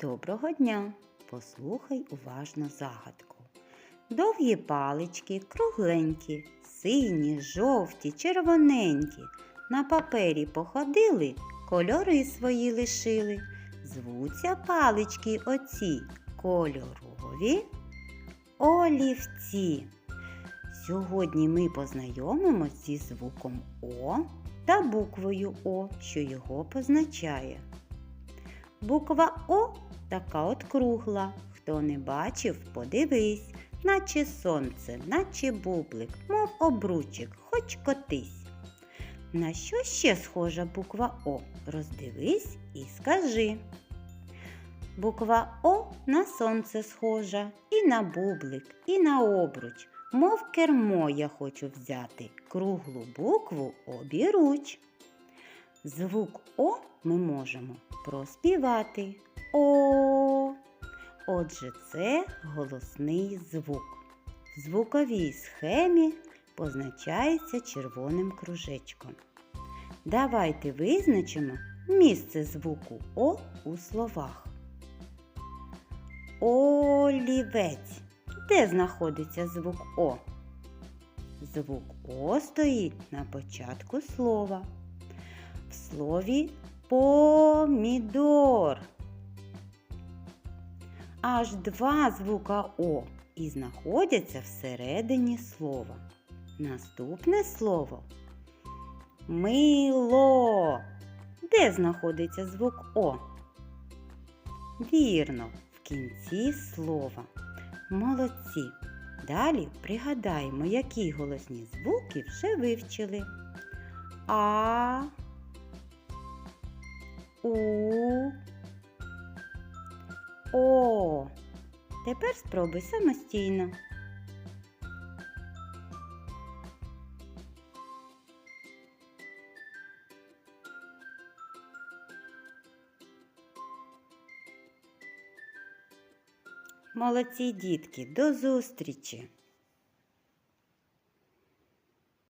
Доброго дня! Послухай уважно загадку. Довгі палички, кругленькі, сині, жовті, червоненькі. На папері походили, кольори свої лишили. Звуться палички оці кольорові олівці. Сьогодні ми познайомимось зі звуком О та буквою О, що його позначає. Буква О така от кругла. Хто не бачив, подивись, наче сонце, наче бублик, мов обручик, хоч котись. На що ще схожа буква О? Роздивись і скажи. Буква О на сонце схожа, і на бублик, і на обруч. Мов кермо я хочу взяти, круглу букву обіруч. Звук О ми можемо проспівати О. Отже, це голосний звук. В звуковій схемі позначається червоним кружечком. Давайте визначимо місце звуку О у словах. Олівець. Де знаходиться звук О? Звук О стоїть на початку слова. Слові помідор. Аж два звука О і знаходяться всередині слова. Наступне слово мило. Де знаходиться звук О? Вірно, в кінці слова. Молодці. Далі пригадаємо, які голосні звуки вже вивчили. А, У, О. Тепер спробуй самостійно. Молодці дітки, до зустрічі!